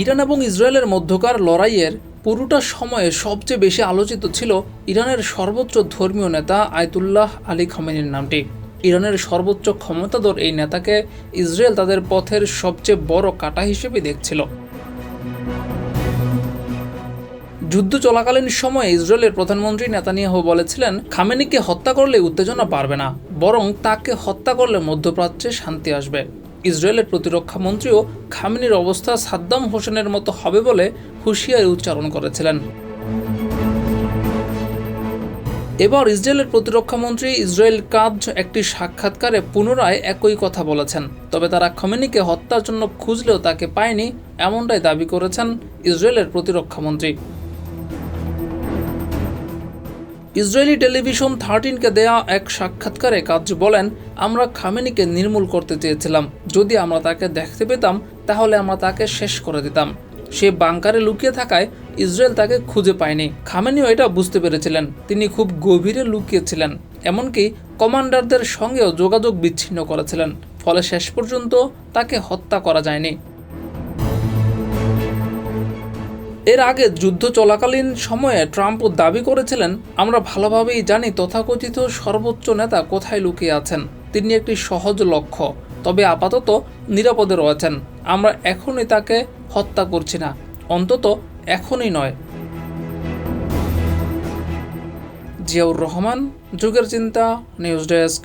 Iran এবং ইসরায়েলের মধ্যকার লড়াইয়ের পুরোটা সময়ে সবচেয়ে বেশি আলোচিত ছিল ইরানের সর্বোচ্চ ধর্মীয় নেতা আয়তুল্লাহ আলী খামেনির নামটি। ইরানের সর্বোচ্চ ক্ষমতাধর এই নেতাকে ইসরায়েল তাদের পথের সবচেয়ে বড় কাটা হিসেবে দেখছিল। যুদ্ধ চলাকালীন সময়ে ইসরায়েলের প্রধানমন্ত্রী নেতানিয়াহু বলেছিলেন, খামেনিকে হত্যা করলে উত্তেজনা পারবে না, বরং তাকে হত্যা করলে মধ্যপ্রাচ্যে শান্তি আসবে। ইসরায়েলের প্রতিরক্ষা মন্ত্রীও খামেনির অবস্থা সাদ্দাম হোসেনের মতো হবে বলে হুঁশিয়ারি উচ্চারণ করেছিলেন। এবার ইসরায়েলের প্রতিরক্ষা মন্ত্রী ইসরায়েল কাজ একটি সাক্ষাৎকারে পুনরায় একই কথা বলেছেন। তবে তারা খমেনিকে হত্যার জন্য খুঁজলেও তাকে পায়নি, এমনটাই দাবি করেছেন ইসরায়েলের প্রতিরক্ষা মন্ত্রী। ইসরায়েলি টেলিভিশন থার্টিনকে দেয়া এক সাক্ষাৎকারে কাজ বলেন, আমরা খামেনিকে নির্মূল করতে চেয়েছিলাম। যদি আমরা তাকে দেখতে পেতাম, তাহলে আমরা তাকে শেষ করে দিতাম। সে বাংকারে লুকিয়ে থাকায় ইসরায়েল তাকে খুঁজে পায়নি। খামেনিও এটা বুঝতে পেরেছিলেন। তিনি খুব গভীরে লুকিয়েছিলেন, এমনকি কমান্ডারদের সঙ্গেও যোগাযোগ বিচ্ছিন্ন করেছিলেন। ফলে শেষ পর্যন্ত তাকে হত্যা করা যায়নি। এর আগে যুদ্ধ চলাকালীন সময়ে ট্রাম্প দাবি করেছিলেন, আমরা ভালোভাবেই জানি তথাকথিত সর্বোচ্চ নেতা কোথায় লুকিয়ে আছেন। তিনি একটি সহজ লক্ষ্য। তবে আপাতত নিরাপদে রয়েছেন। আমরা এখনই তাকে হত্যা করছি না। অন্তত এখনই নয়। জিয়াউর রহমান, যুগের চিন্তা, নিউজ ডেস্ক।